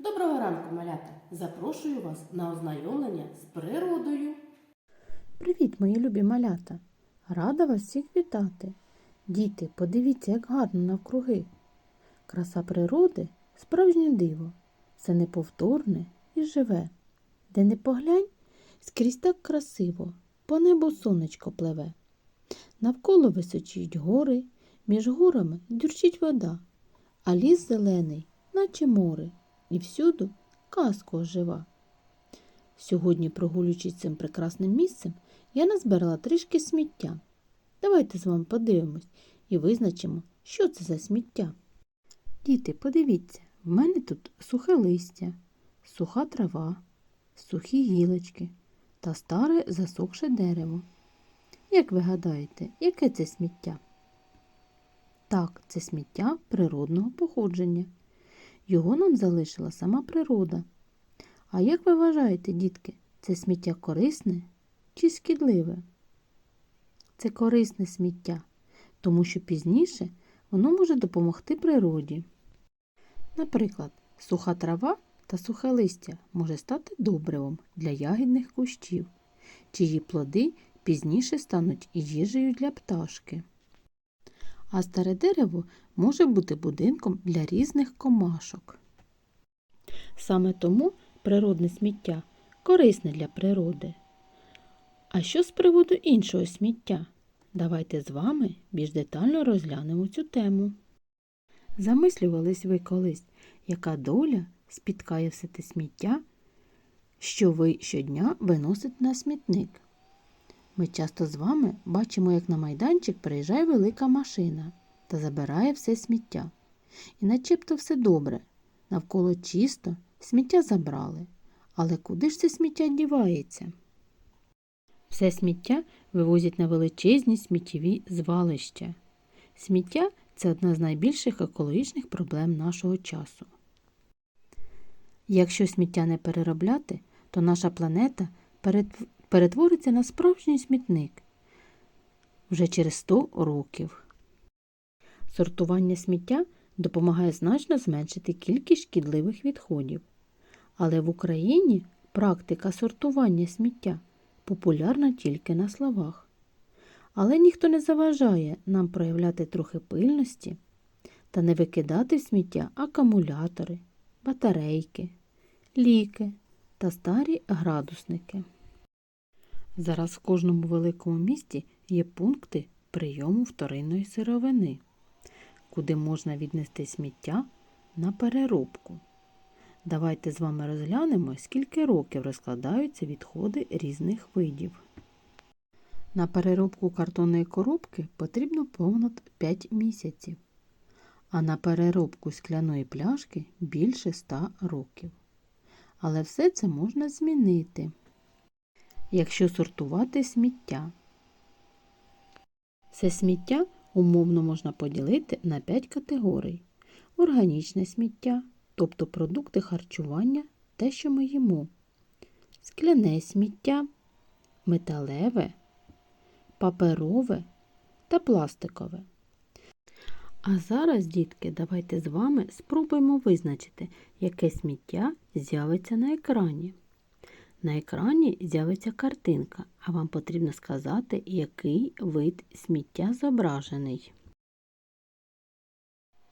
Доброго ранку, малята! Запрошую вас на ознайомлення з природою. Привіт, мої любі малята! Рада вас всіх вітати. Діти, подивіться, як гарно навкруги. Краса природи справжнє диво, все неповторне і живе. Де не поглянь, скрізь так красиво, по небу сонечко пливе. Навколо височіють гори, між горами дюрчить вода, а ліс зелений, наче море, і всюду казка ожива. Сьогодні, прогулюючись цим прекрасним місцем, я назбирала трішки сміття. Давайте з вами подивимось і визначимо, що це за сміття. Діти, подивіться, в мене тут сухе листя, суха трава, сухі гілочки та старе засохше дерево. Як ви гадаєте, яке це сміття? Так, це сміття природного походження. Його нам залишила сама природа. А як ви вважаєте, дітки, це сміття корисне чи шкідливе? Це корисне сміття, тому що пізніше воно може допомогти природі. Наприклад, суха трава та сухе листя може стати добривом для ягідних кущів, чиї плоди пізніше стануть їжею для пташки. А старе дерево може бути будинком для різних комашок. Саме тому природне сміття корисне для природи. А що з приводу іншого сміття? Давайте з вами більш детально розглянемо цю тему. Замислювались ви колись, яка доля спіткає все те сміття, що ви щодня виносите на смітник. Ми часто з вами бачимо, як на майданчик приїжджає велика машина та забирає все сміття. І начебто все добре, навколо чисто, сміття забрали. Але куди ж це сміття дівається? Все сміття вивозять на величезні сміттєві звалища. Сміття це одна з найбільших екологічних проблем нашого часу. Якщо сміття не переробляти, то наша планета перетвориться на справжній смітник вже через 100 років. Сортування сміття допомагає значно зменшити кількість шкідливих відходів. Але в Україні практика сортування сміття популярна тільки на словах. Але ніхто не заважає нам проявляти трохи пильності та не викидати в сміття акумулятори, батарейки, ліки та старі градусники. Зараз в кожному великому місті є пункти прийому вторинної сировини, куди можна віднести сміття на переробку. Давайте з вами розглянемо, скільки років розкладаються відходи різних видів. На переробку картонної коробки потрібно понад 5 місяців, а на переробку скляної пляшки більше 100 років. Але все це можна змінити, якщо сортувати сміття. Це сміття умовно можна поділити на 5 категорій: органічне сміття, тобто продукти харчування, те, що ми їмо, скляне сміття, металеве, паперове та пластикове. А зараз, дітки, давайте з вами спробуємо визначити, яке сміття з'явиться на екрані. На екрані з'явиться картинка, а вам потрібно сказати, який вид сміття зображений.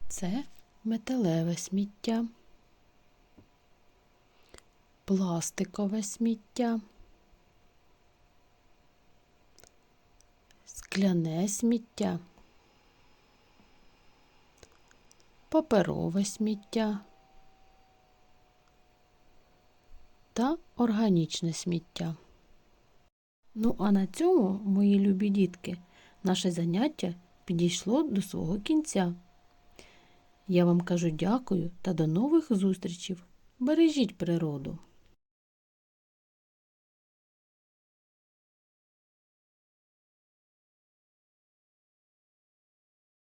Це металеве сміття, пластикове сміття, скляне сміття, паперове сміття та органічне сміття. Ну, а на цьому, мої любі дітки, наше заняття підійшло до свого кінця. Я вам кажу дякую та до нових зустрічей. Бережіть природу.